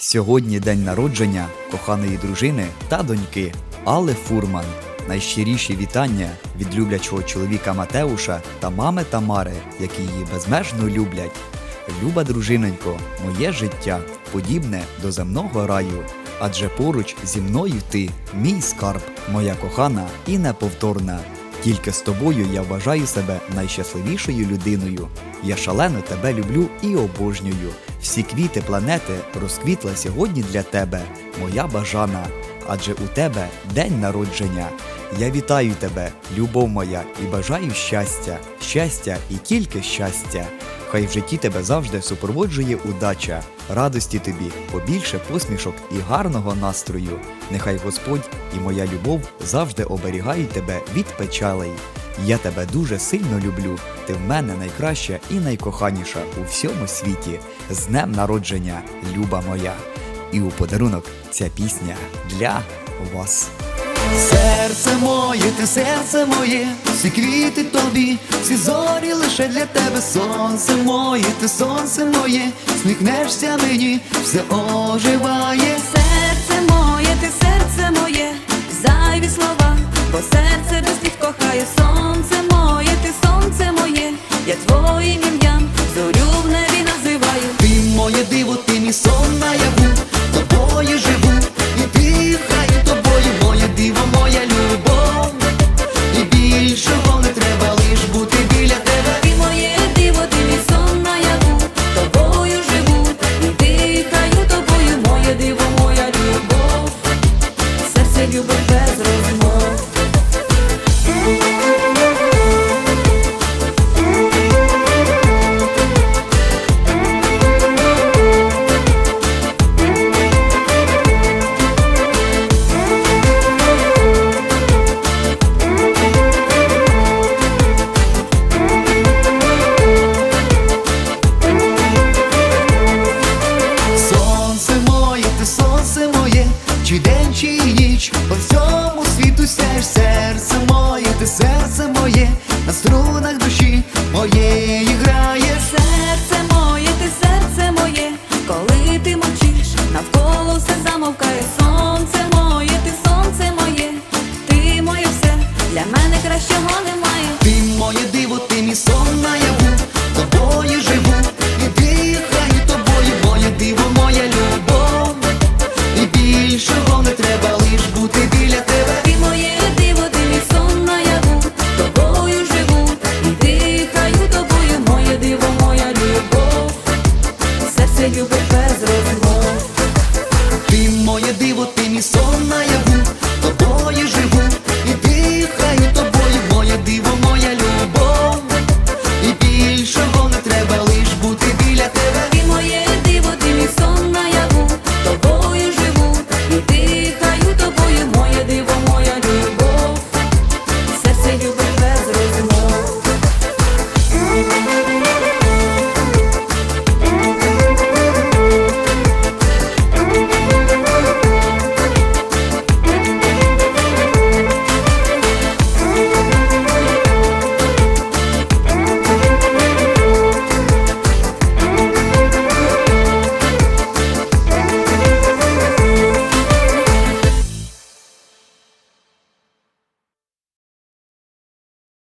Сьогодні день народження коханої дружини та доньки Алли Фурман. Найщиріші вітання від люблячого чоловіка Матеуша та мами Тамари, які її безмежно люблять. Люба дружинонько, моє життя подібне до земного раю, адже поруч зі мною ти, мій скарб, моя кохана і неповторна. Тільки з тобою я вважаю себе найщасливішою людиною. Я шалено тебе люблю і обожнюю. Всі квіти планети розквітла сьогодні для тебе, моя бажана. Адже у тебе день народження. Я вітаю тебе, любов моя, і бажаю щастя, щастя і тільки щастя. Хай в житті тебе завжди супроводжує удача, радості тобі, побільше посмішок і гарного настрою. Нехай Господь і моя любов завжди оберігають тебе від печалей. Я тебе дуже сильно люблю. Ти в мене найкраща і найкоханіша у всьому світі. З днем народження, люба моя. І у подарунок ця пісня для вас. Серце моє, ти серце моє, всі квіти тобі, всі зорі лише для тебе, сонце моє, ти сонце моє, сміхнешся мені, все оживає. Серце моє, ти серце моє, зайві слова, бо серце без кохає сонце моє, ти сонце моє, я твоїм ім'ям зорю в небі називаю. Ти моє диво, ти мій сон наяву, тобою живу, і дихаю тобою, моє диво, моя любов. І більшого не треба лиш бути біля тебе. Ти моє диво, ти мій сон наяву, тобою живу, і дихаю тобою, моє диво, моя любов, серце любить без розмов. Ніч, по всьому світу сяєш серце моє, ти серце моє, на струнах душі моєї son